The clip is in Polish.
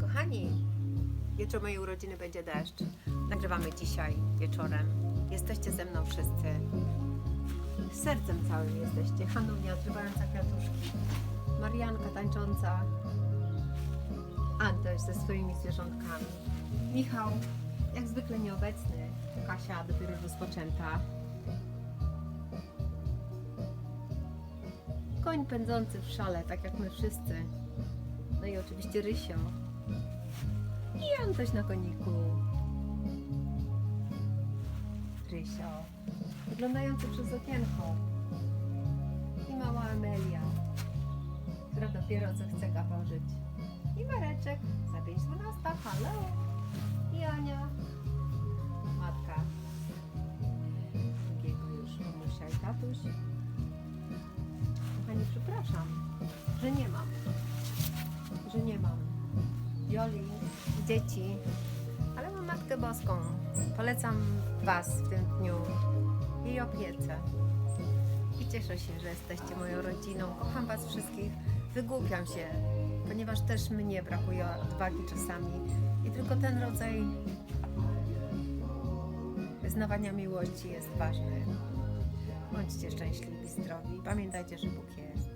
Kochani, jutro mojej urodziny będzie deszcz. Nagrywamy dzisiaj wieczorem. Jesteście ze mną wszyscy. Sercem całym jesteście. Hanunia odrywająca kwiatuszki. Marianka tańcząca. Antoś ze swoimi zwierzątkami. Michał, jak zwykle nieobecny. Kasia dopiero rozpoczęta. Koń pędzący w szale, tak jak my wszyscy. No i oczywiście Rysio. I Antoś na koniku. Rysio. Wyglądający przez okienko. I mała Amelia, która dopiero co chce gaworzyć. I Mareczek za 5.12. Halo. I Ania. Matka. Drugiego już mamusia i tatuś. Kochani, przepraszam, że nie mam. Joli, dzieci, ale mam Matkę Boską. Polecam Was w tym dniu jej opiece. I cieszę się, że jesteście moją rodziną. Kocham Was wszystkich. Wygłupiam się, ponieważ też mnie brakuje odwagi czasami. I tylko ten rodzaj wyznawania miłości jest ważny. Bądźcie szczęśliwi, zdrowi. Pamiętajcie, że Bóg jest.